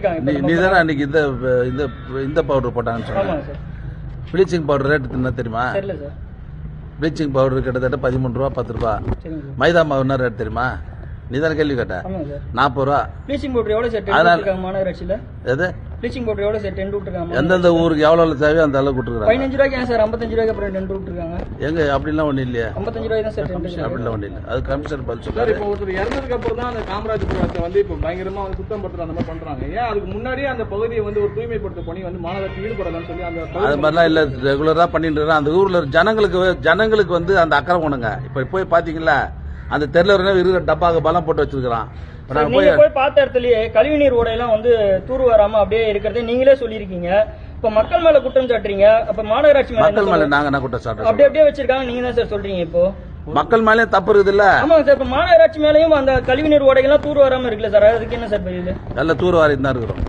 நீ தானே அன்னைக்கு இந்த இந்த இந்த பவுடர் போட்டாங்கன்னு சொன்ன. ஆமாங்க சார். ப்ளீச்சிங் பவுடர் ரேட் என்ன தெரியுமா? ப்ளீச்சிங் பவுடர் கிட்டத்தட்ட பதிமூணு ரூபா பத்து ரூபா. மைதா மாவு என்ன ரேட் தெரியுமா? நீ தானே கேள்வி கேட்ட நாற்பது ரூபா. ப்ளீச்சிங் பவுடர் எவ்வளோ சார்? அதனால- எது? ப்ளீச்சிங் பவுடர் எவ்வளோ சார் டென் விட்டுருக்காங்க எந்தெந்த ஊருக்கு எவ்வளோ தேவையோ அந்த அளவுக்கு கொடுத்துருக்காங்க. பதினஞ்சு ரூபாய்க்கு ஏன் சார் ஐம்பத்தஞ்சு ரூபாய்க்கு அப்புறம் டென் விட்டுருக்காங்க எங்க? அப்படிலாம் ஒன்றும் இல்லையா. ஐம்பத்தஞ்சு ரூபாய் தான் சார் அப்படிலாம் ஒன்றும் இல்லை. அது கமிஷனர் பதில் சார் சொல்றாரு. இப்போ ஒருத்தர் இறந்ததுக்கு அப்புறம் தான் அந்த காமராஜபுரத்தை வந்து இப்போ பயங்கரமா வந்து சுத்தம் படுத்துற அந்த மாதிரி பண்றாங்க. ஏன் அதுக்கு முன்னாடியே அந்த பகுதியை வந்து ஒரு தூய்மைப்படுத்த பணி வந்து மாநகராட்சி ஈடுபடலாம்னு சொல்லி அந்த அது மாதிரிலாம் இல்லை. ரெகுலராக பண்ணிட்டு. அந்த ஊரில் ஜனங்களுக்கு ஜனங்களுக்கு வந்து அந்த அக்கறை கொண்டுங்க இப்போ போய் பார்த்தீங்களா அந்த தெருல இருக்கிற டப்பாக்கு பலம் போட்டு வச்சிருக்கிறான். நாங்க போய் நீங்க பார்த்த இடத்துலயே கழிவுநீர் ஓடையெல்லாம் வந்து தூர் வராம அப்படியே இருக்கிறதே நீங்களே சொல்லியிருக்கீங்க. இப்ப மக்கள் மேல குற்றம் சாட்டுறீங்க. அப்ப மாநகராட்சி மக்கள் மேலே நாங்கள் என்ன குற்றம் சாட்டுறோம்? அப்படியே அப்படியே வச்சிருக்காங்க. நீங்க தான் சார் சொல்றீங்க இப்போ? மக்கள் மேலே தப்பு இருக்குதுல்ல? ஆமாங்க சார். இப்ப மாநகராட்சி மேலயும் அந்த கழிவுநீர் ஓடைகள்லாம் தூர் வராம இருக்குல்ல சார்? அதுக்கு என்ன சார் பதில்? நல்ல தூர் வாரி தான் இருக்கிறோம்.